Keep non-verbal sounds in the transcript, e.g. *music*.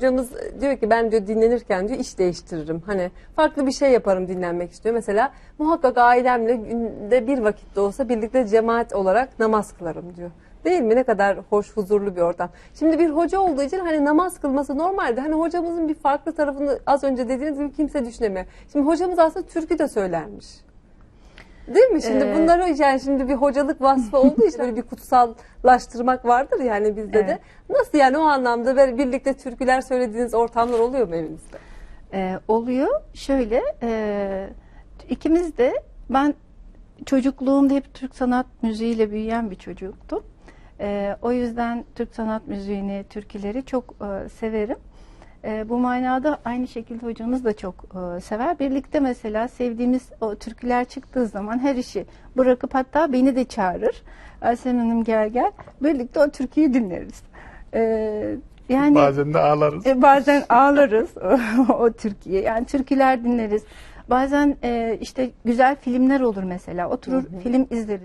Hocamız diyor ki ben diyor dinlenirken diyor iş değiştiririm. Hani farklı bir şey yaparım dinlenmek istiyor. Mesela muhakkak ailemle günde bir vakitte olsa birlikte cemaat olarak namaz kılarım diyor. Değil mi? Ne kadar hoş, huzurlu bir ortam. Şimdi bir hoca olduğu için hani namaz kılması normalde hani hocamızın bir farklı tarafını az önce dediğiniz gibi kimse düşünemiyor. Şimdi hocamız aslında türkü de söylermiş. Değil mi? Şimdi Ee, bunları yani şimdi bir hocalık vasfı olduğu için *laughs* böyle bir kutsallaştırmak vardır yani bizde de. Evet. Nasıl yani o anlamda böyle birlikte türküler söylediğiniz ortamlar oluyor mu evinizde? Ee, oluyor. Şöyle e, ikimiz de ben çocukluğumda hep Türk sanat müziğiyle büyüyen bir çocuktum. Ee, o yüzden Türk sanat müziğini, türküleri çok e, severim. E, bu manada aynı şekilde hocamız da çok e, sever. Birlikte mesela sevdiğimiz o türküler çıktığı zaman her işi bırakıp hatta beni de çağırır. Aysen Hanım gel gel. Birlikte o türküyü dinleriz. Ee, yani Bazen de ağlarız. e, bazen ağlarız *laughs* o, o Türkiye. Yani türküler dinleriz. Bazen e, işte güzel filmler olur mesela. Oturur film izleriz.